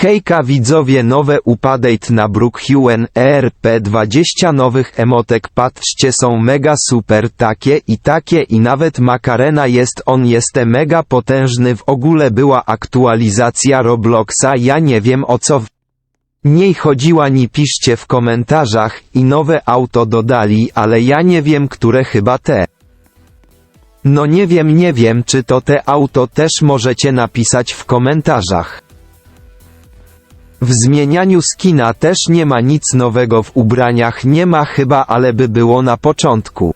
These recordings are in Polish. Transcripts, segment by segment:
Hejka widzowie nowe update na Brookhaven ERP20 nowych emotek patrzcie są mega super takie i takie i nawet Makarena jest on jest mega potężny w ogóle była aktualizacja Robloxa ja nie wiem o co w niej chodziła ni piszcie w komentarzach i nowe auto dodali ale ja nie wiem które chyba te. No nie wiem nie wiem czy to te auto też możecie napisać w komentarzach. W zmienianiu skina też nie ma nic nowego w ubraniach nie ma chyba ale by było na początku.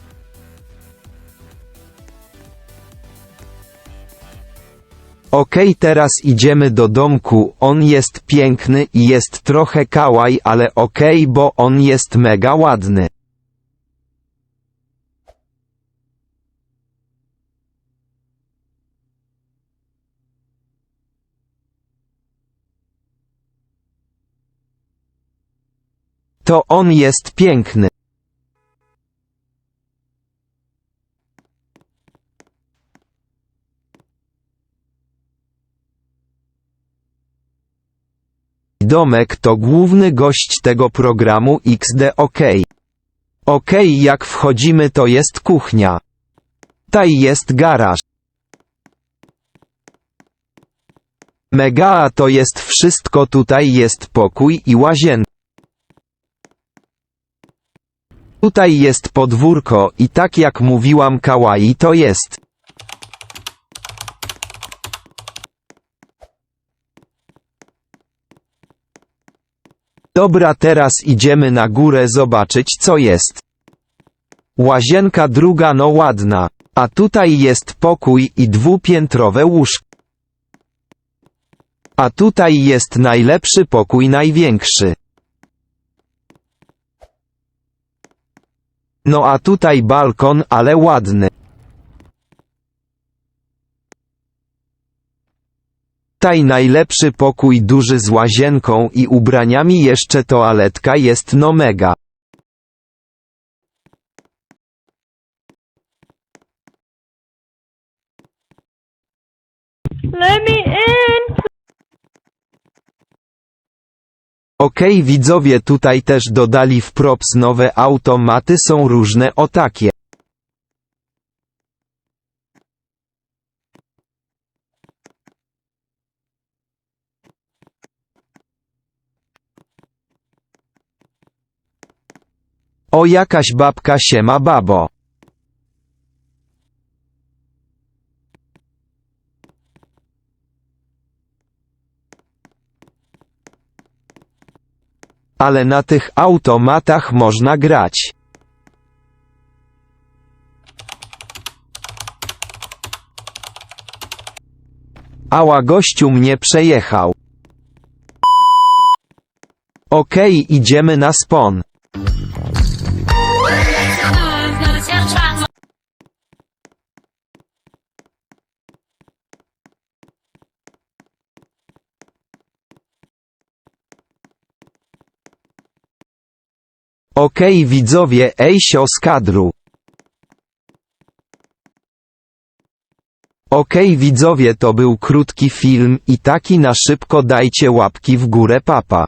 Okej teraz idziemy do domku, on jest piękny i jest trochę kałaj ale okej bo on jest mega ładny. To on jest piękny. Domek to główny gość tego programu XD OK. OK jak wchodzimy to jest kuchnia. Taj jest garaż. Mega to jest wszystko tutaj jest pokój i łazienka. Tutaj jest podwórko i tak jak mówiłam kawaii to jest. Dobra teraz idziemy na górę zobaczyć co jest. Łazienka druga no ładna, a tutaj jest pokój i dwupiętrowe łóżko. A tutaj jest najlepszy pokój największy. No a tutaj balkon, ale ładny. Tutaj najlepszy pokój duży z łazienką i ubraniami jeszcze toaletka jest no mega. Let me in! Okej widzowie tutaj też dodali w props nowe automaty są różne o takie. O jakaś babka siema babo. Ale na tych automatach można grać. Ała gościu mnie przejechał. Okej idziemy na spon. Okej widzowie ejsio z kadru. Okej widzowie to był krótki film i taki na szybko dajcie łapki w górę papa.